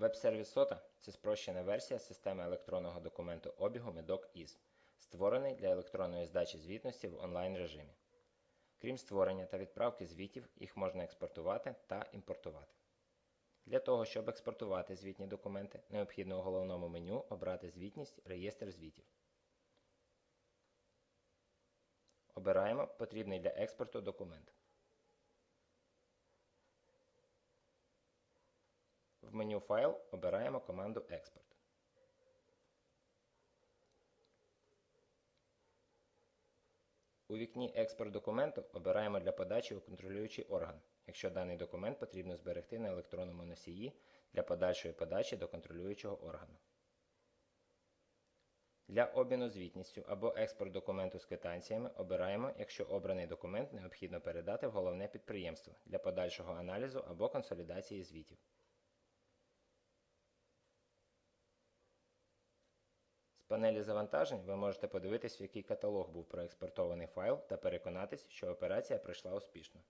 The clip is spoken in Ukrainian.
Веб-сервіс SOTA – це спрощена версія системи електронного документу обігу MEDOC-IS, створений для електронної здачі звітності в онлайн режимі. Крім створення та відправки звітів, їх можна експортувати та імпортувати. Для того, щоб експортувати звітні документи, необхідно у головному меню обрати звітність Реєстр звітів. Обираємо потрібний для експорту документ. В меню Файл обираємо команду Експорт. У вікні Експорт документу обираємо для подачі у контролюючий орган, якщо даний документ потрібно зберегти на електронному носії для подальшої подачі до контролюючого органу. Для обміну звітністю або експорт документу з квитанціями обираємо, якщо обраний документ необхідно передати в головне підприємство для подальшого аналізу або консолідації звітів. Панелі завантажень ви можете подивитись, в який каталог був проекспортований файл та переконатись, що операція пройшла успішно.